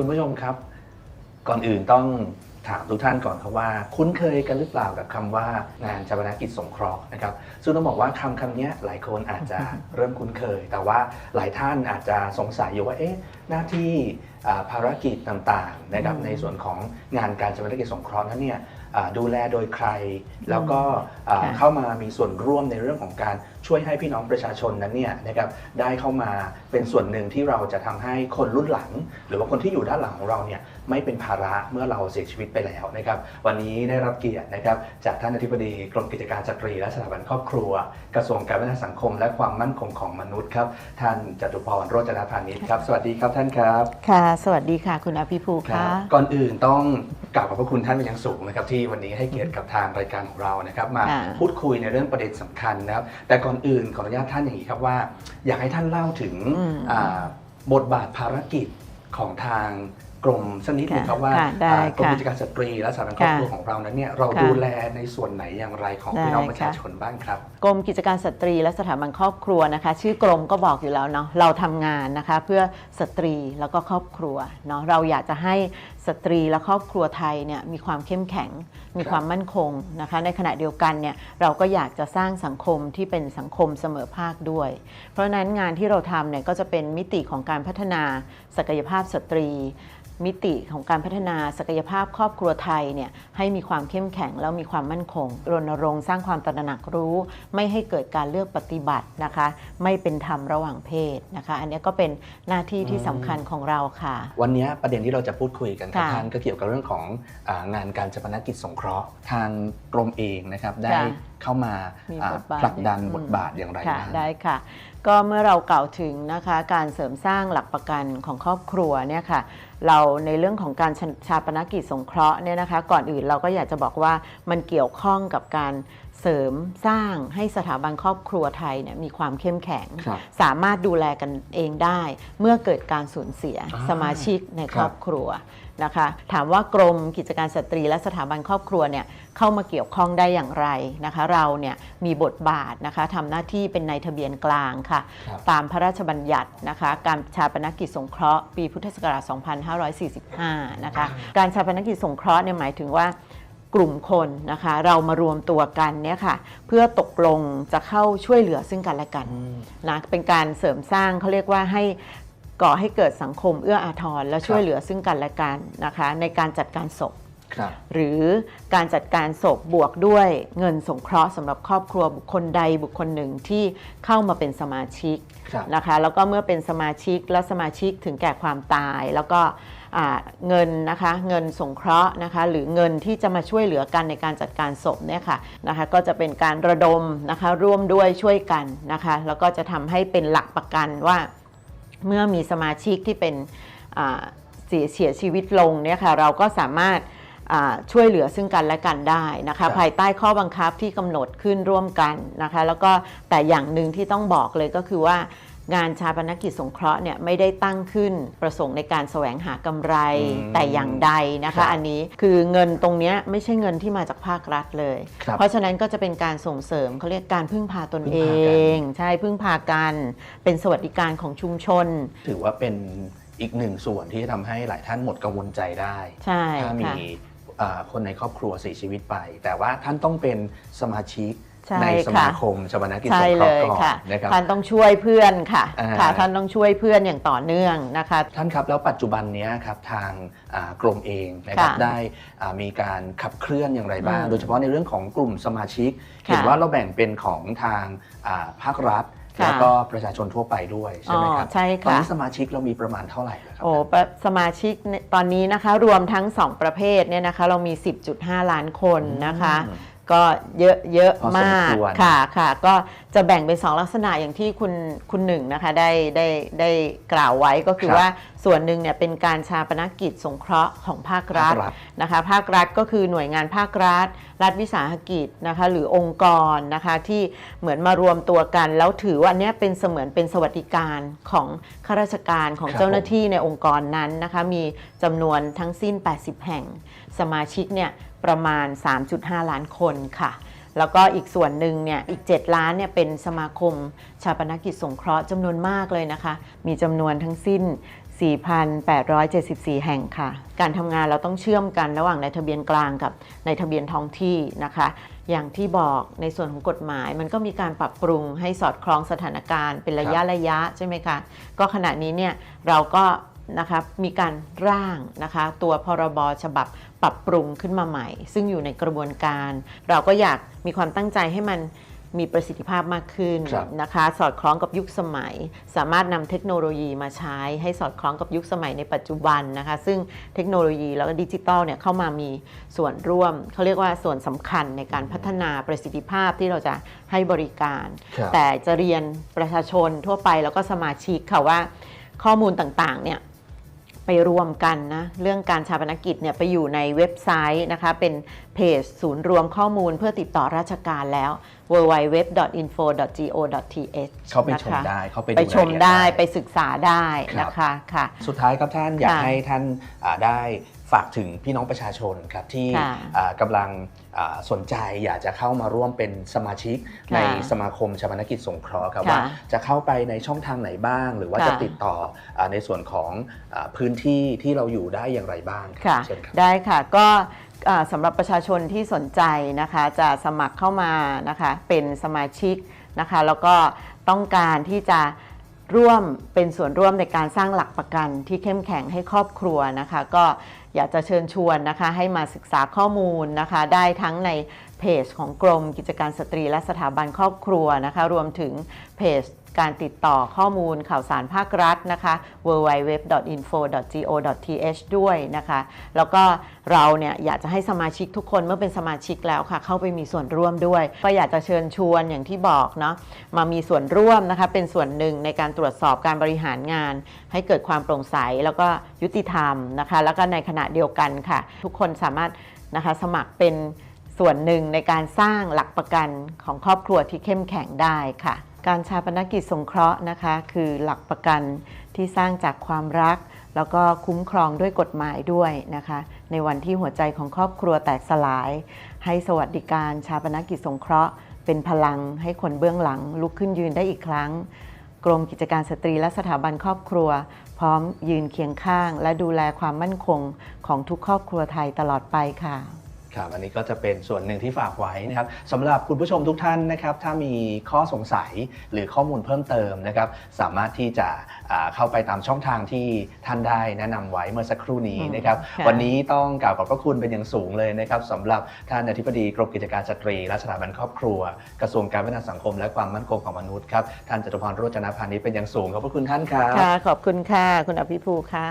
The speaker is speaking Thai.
คุณผู้ชมครับ ก่อนอื่นต้องถามทุกท่านก่อนครับว่า คุ้นเคยกันหรือเปล่ากับคำว่างานชาปนกิจสงเคราะห์นะครับซึ่งต้องบอกว่าคำคำเนี้ยหลายคนอาจจะเริ่มคุ้นเคย แต่ว่าหลายท่านอาจจะสงสัยอยู่ว่าเอ๊ะหน้าที่อ่าภารกิจต่างๆนะครับอืมในส่วนของงานการชาปนกิจสงเคราะห์นั้นเนี่ยอ่าดูแลโดยใคร แล้วก็อ่าค่ะ เข้ามามีส่วนร่วมในเรื่องของการ ช่วยให้พี่น้องประชาชนนั้นเนี่ยนะครับได้เข้ามาเป็นส่วนหนึ่งที่เราจะทำให้คนรุ่นหลัง หรือว่าคนที่อยู่ด้านหลังของเราเนี่ยไม่เป็นภาระเมื่อเราเสียชีวิตไปแล้วนะครับวันนี้ได้รับเกียรตินะครับจากท่านอธิบดีกรมกิจการสตรี และสถาบันครอบครัว กระทรวงการพัฒนาสังคม และความมั่นคงของมนุษย์ครับท่านจตุพรโรจนพานิชครับสวัสดีครับท่านครับค่ะ สวัสดีค่ะ คุณอภิภูค่ะก่อนอื่นต้องกราบขอบพระคุณท่านเป็นอย่างสูงนะครับที่วันนี้ให้เกียรติกับทางรายการของเรานะครับมาค่ะพูดคุยในเรื่องประเด็นสำคัญนะครับแต่ก่อนอื่นขออนุญาตท่านอย่างนี้ครับว่า อยากให้ท่านเล่าถึงอืมอ่าบทบาทภารกิจของทาง กรมสักนิดหนึงค่ะครับว่าค่ะได้อ่ากรมค่ะกิจการสตรีและสถาบันครอบครัวค่ะของเรานั้นเนี่ยเราค่ะดูแลในส่วนไหนอย่างไรของพี่น้องได้ประชาค่ะชนบ้างครับ กรมกิจการสตรีและสถาบันครอบครัวนะคะ ชื่อกรมก็บอกอยู่แล้วเนาะเราทำงานนะคะเพื่อสตรีแล้วก็ครอบครัวเนาะเราอยากจะให้สตรีและครอบครัวไทยเนี่ยมีความเข้มแข็งมีความมั่นคงนะคะในขณะเดียวกันเนี่ยเราก็อยากจะสร้างสังคมที่เป็นสังคมเสมอภาคด้วย เพราะฉะนั้นงานที่เราทำเนี่ยก็จะเป็นมิติของการพัฒนาศักยภาพสตรีมิติของการพัฒนาศักยภาพครอบครัวไทยเนี่ยให้มีความเข้มแข็งแล้วมีความมั่นคง รณรงค์สร้างความตระหนักรู้ ไม่ให้เกิดการเลือกปฏิบัตินะคะ ไม่เป็นธรรมระหว่างเพศนะคะ อันนี้ก็เป็นหน้าที่ที่สำคัญของเราค่ะ วันนี้ประเด็นที่เราจะพูดคุยกันกับค่ะท่านก็เกี่ยวกับเรื่องของอางานการชาปนกิจสงเคราะห์ ทางกรมเองนะครับได้ค่ะเข้ามามีอ่าบทบาทผลักดันอืมบทบาทอย่างไรค่ะบ้างได้ค่ะ ก็เมื่อเรากล่าวถึงนะคะการเสริมสร้างหลักประกันของครอบครัวเนี่ยค่ะเราในเรื่องของการชชาปนกิจสงเคราะห์เนี่ยนะคะ ก่อนอื่นเราก็อยากจะบอกว่ามันเกี่ยวข้องกับการ เสริมสร้างให้สถาบันครอบครัวไทยเนี่ยมีความเข้มแข็ง ครับสามารถดูแลกันเองได้ เมื่อเกิดการสูญเสียอ่าสมาชิกในครับครอบครัวนะคะ ถามว่ากรมกิจการสตรีและสถาบันครอบครัวเนี่ยเข้ามาเกี่ยวข้องได้อย่างไรนะคะ เราเนี่ยมีบทบาทนะคะทำหน้าที่เป็นนายทะเบียนกลางค่ะ ครับ ตามพระราชบัญญัตินะคะ การชาปนกิจสงเคราะห์ปีพุทธศักราช 2545 นะคะ การชาปนกิจสงเคราะห์เนี่ยหมายถึงว่า กลุ่มคนนะคะ เรามารวมตัวกันเนี่ยค่ะ เพื่อตกลงจะเข้าช่วยเหลือซึ่งกันและกันอืมนะเป็นการเสริมสร้างเขาเรียกว่าให้ก่อให้เกิดสังคมเอื้ออาทรและช่วยเหลือซึ่งกันและกันนะคะ ในการจัดการศพครับหรือการจัดการศพบวกด้วยเงินสงเคราะห์สำหรับครอบครัวบุคคลใดบุคคลหนึ่งที่เข้ามาเป็นสมาชิกครับนะคะ แล้วก็เมื่อเป็นสมาชิกและสมาชิกถึงแก่ความตาย แล้วก็อ่า เงินนะคะเงินสงเคราะห์นะคะหรือเงินที่จะมาช่วยเหลือกันในการจัดการศพเนี่ยค่ะนะคะก็จะเป็นการระดมนะคะร่วมด้วยช่วยกันนะคะแล้วก็จะทำให้เป็นหลักประกันว่าเมื่อมีสมาชิกที่เป็นอ่าเสียเสียชีวิตลงเนี่ยค่ะเราก็สามารถอ่าช่วยเหลือซึ่งกันและกันได้นะครัคะบภายใต้ข้อบังคับที่กำหนดขึ้นร่วมกันนะคะแล้วก็แต่อย่างหนึ่งที่ต้องบอกเลยก็คือว่า งานชาปนกิจสงเคราะห์เนี่ยไม่ได้ตั้งขึ้นประสงค์ในการแสวงหากำไรอืมแต่อย่างใดนะครัคะบอันนี้คือเงินตรงเนี้ยไม่ใช่เงินที่มาจากภาครัฐเลยครับเพราะฉะนั้นก็จะเป็นการส่งเสริมเขาเรียกการพึ่งพาตนพึ่งเอพากันงใช่พึ่งพากันเป็นสวัสดิการของชุมชน ถือว่าเป็นอีกหนึ่งส่วนที่จะทำให้หลายท่านหมดกังวลใจได้ใช่ถ้ามีค่ะอ่าคนในครอบครัวเสียชีวิตไป แต่ว่าท่านต้องเป็นสมาชิก ใช่ในสค่ะมาคมชาปนกิจใช่สงเคเลราะห์ยก่อนค่ะนะครับท่านต้องช่วยเพื่อนค่ะอ่าค่ะท่านต้องช่วยเพื่อนอย่างต่อเนื่องนะคะ ท่านครับแล้วปัจจุบันเนี้ยครับทางอ่ากรมเองนะครับค่ะได้อ่ามีการขับเคลื่อนอย่างไรบ้างอืมโดยเฉพาะในเรื่องของกลุ่มสมาชิกค่ะเห็นว่าเราแบ่งเป็นของทางอ่าภาครัฐค่ะแล้วก็ประชาชนทั่วไปด้วยใช่ไหมครับอ๋อใช่ตอนค่ะนี้สมาชิกเรามีประมาณเท่าไหร่แล้วครับโอ้ปะสมาชิกเนี่ยตอนนี้นะคะรวมทั้ง 2 ประเภทเนี่ยนะคะเรามี 10.5 ล้านคนนะคะอืม ก็เยอะเยอะพอสมมากควร ค่ะค่ะก็จะแบ่งเป็น2ลักษณะอย่างที่คุณคุณหนึ่งนะคะได้ได้ได้กล่าวไว้ก็คือครับว่าส่วนหนึ่งเนี่ยเป็นการชาปนกิจสงเคราะห์ของภาครัฐภาครัฐนะคะภาครัฐก็คือหน่วยงานภาครัฐ รัฐวิสาหกิจนะคะหรือองค์กรนะคะที่เหมือนมารวมตัวกัน แล้วถือว่าอันเนี้ยเป็นเสมือนเป็นสวัสดิการของข้าราชการของครับเจ้าหน้าที่ในองค์กรนั้นนะคะมีจำนวนทั้งสิ้น 80 แห่ง สมาชิกเนี่ย ประมาณ 3.5 ล้านคนค่ะ แล้วก็อีกส่วนหนึ่งเนี่ยอีก 7 ล้านเนี่ยเป็นสมาคมชาปนกิจสงเคราะห์จำนวนมากเลยนะคะ มีจำนวนทั้งสิ้น 4,874 แห่งค่ะ การทำงานเราต้องเชื่อมกันระหว่างในทะเบียนกลางกับในทะเบียนท้องที่นะคะ อย่างที่บอกในส่วนของกฎหมายมันก็มีการปรับปรุงให้สอดคล้องสถานการณ์เป็นระยะระยะใช่ไหมคะ ก็ขณะนี้เนี่ยเราก็ นะคะมีการร่างนะคะตัวพรบฉบับปรับปรุงขึ้นมาใหม่ ซึ่งอยู่ในกระบวนการ เราก็อยากมีความตั้งใจให้มันมีประสิทธิภาพมากขึ้นครับนะคะ สอดคล้องกับยุคสมัย สามารถนำเทคโนโลยีมาใช้ ให้สอดคล้องกับยุคสมัยในปัจจุบันนะคะ ซึ่งเทคโนโลยีแล้วก็ดิจิทัลเนี่ยเข้ามามีส่วนร่วม เขาเรียกว่าส่วนสำคัญในการพัฒนาประสิทธิภาพที่เราจะให้บริการครับแต่จะเรียนประชาชนทั่วไปแล้วก็สมาชิกค่ะว่าข้อมูลต่างๆเนี่ย ไปรวมกันนะเรื่องการชาปนกิจเนี่ยไปอยู่ในเว็บไซต์นะคะเป็นเพจศูนย์รวมข้อมูลเพื่อติดต่อราชการแล้ว www.info.go.th เข้าไปชมนะคะได้เข้าไปดูไปชมได้รายละเอียดไปศึกษาได้ครับนะคะค่ะ สุดท้ายครับท่านอยากค่ะให้ท่านอ่าได้ ฝากถึงพี่น้องประชาชนครับที่ค่ะอ่ากำลังอ่าสนใจอยากจะเข้ามาร่วมเป็นสมาชิกค่ะในสมาคมชาปนกิจสงเคราะห์ครับค่ะว่าจะเข้าไปในช่องทางไหนบ้าง หรือว่าค่ะจะติดต่ออาในส่วนของอาพื้นที่ที่เราอยู่ได้อย่างไรบ้างครัค่ะเชิญครับได้ค่ะก็อ่าสำหรับประชาชนที่สนใจนะคะจะสมัครเข้ามานะคะเป็นสมาชิกนะคะแล้วก็ต้องการที่จะ ร่วมเป็นส่วนร่วมในการสร้างหลักประกันที่เข้มแข็งให้ครอบครัวนะคะ ก็อยากจะเชิญชวนนะคะให้มาศึกษาข้อมูลนะคะ ได้ทั้งใน เพจของกรมกิจการสตรีและสถาบันครอบครัวนะคะรวมถึงเพจการติดต่อข้อมูลข่าวสารภาครัฐนะคะ www.info.go.th ด้วยนะคะ แล้วก็เราเนี่ยอยากจะให้สมาชิกทุกคนเมื่อเป็นสมาชิกแล้วค่ะ เข้าไปมีส่วนร่วมด้วย ก็อยากจะเชิญชวนอย่างที่บอกเนาะมามีส่วนร่วมนะคะ เป็นส่วนหนึ่งในการตรวจสอบการบริหารงาน ให้เกิดความโปร่งใสแล้วก็ยุติธรรมนะคะ แล้วก็ในขณะเดียวกันค่ะ ทุกคนสามารถนะคะสมัครเป็น ส่วนหนึ่งในการสร้างหลักประกันของครอบครัวที่เข้มแข็งได้ค่ะ การชาปนกิจสงเคราะห์นะคะ คือหลักประกันที่สร้างจากความรัก แล้วก็คุ้มครองด้วยกฎหมายด้วยนะคะ ในวันที่หัวใจของครอบครัวแตกสลาย ให้สวัสดิการชาปนกิจสงเคราะห์ เป็นพลังให้คนเบื้องหลังลุกขึ้นยืนได้อีกครั้ง กรมกิจการสตรีและสถาบันครอบครัว พร้อมยืนเคียงข้าง และดูแลความมั่นคงของทุกครอบครัวไทยตลอดไปค่ะ ครับอันนี้ก็จะเป็นส่วนหนึ่งที่ฝากไว้นะครับสำหรับคุณผู้ชมทุกท่านนะครับ ถ้ามีข้อสงสัยหรือข้อมูลเพิ่มเติมนะครับ สามารถที่จะอ่าเข้าไปตามช่องทางที่ท่านได้แนะนำไว้เมื่อสักครู่นี้นะครับ ค่ะ วันนี้ต้องกล่าวขอบพระคุณเป็นอย่างสูงเลยนะครับสำหรับท่านอธิบดีกรมกิจการสตรี และสถาบันครอบครัว กระทรวงการพัฒนาสังคม และความมั่นคงของมนุษย์ครับท่านจตุพรโรจนพานิชเป็นอย่างสูงขอบพระคุณท่านครับ ค่ะ ขอบคุณค่ะ คุณอภิภูค่ะ